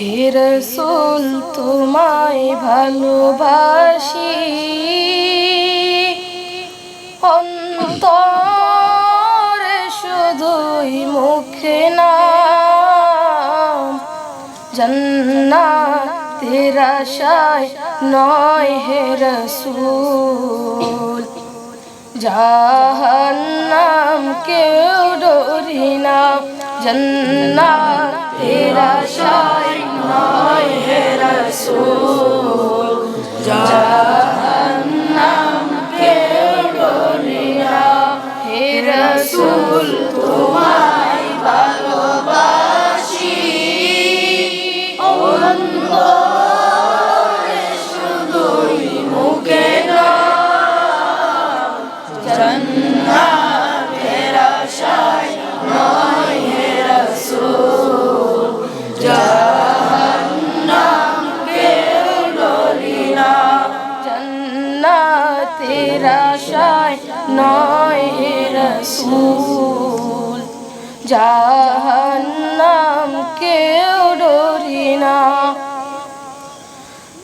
হে রসুল তোমায় ভালোবাসি। অন্তর শুধুই মুখে না জন্নাতের আশায় নয় হে রসুল। জাহান্নাম কেউ ডরি না। জন্নাতের আশায় নয় হে রসুল জাহান্নাম জন্নাতের আশায় নয় রসুল জাহান্নাম কেউ ডরি না।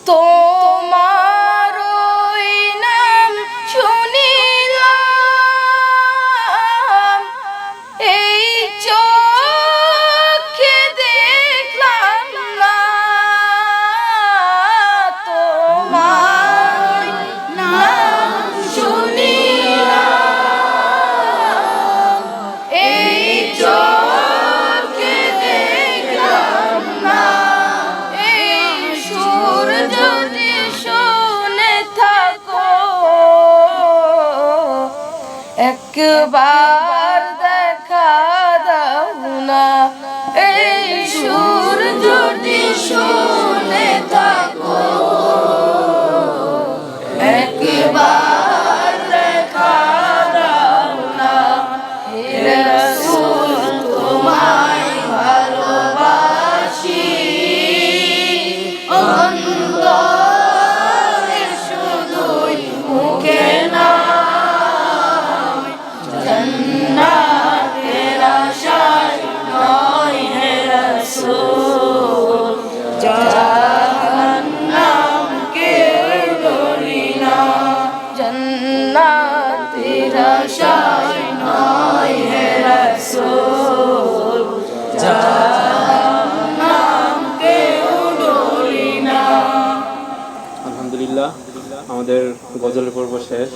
তোমার একবার দেখা দাও না এই সুর জন্নাতের আশায় নয় হে আলহামদুলিল্লাহ আমাদের গজলের পর্ব শেষ।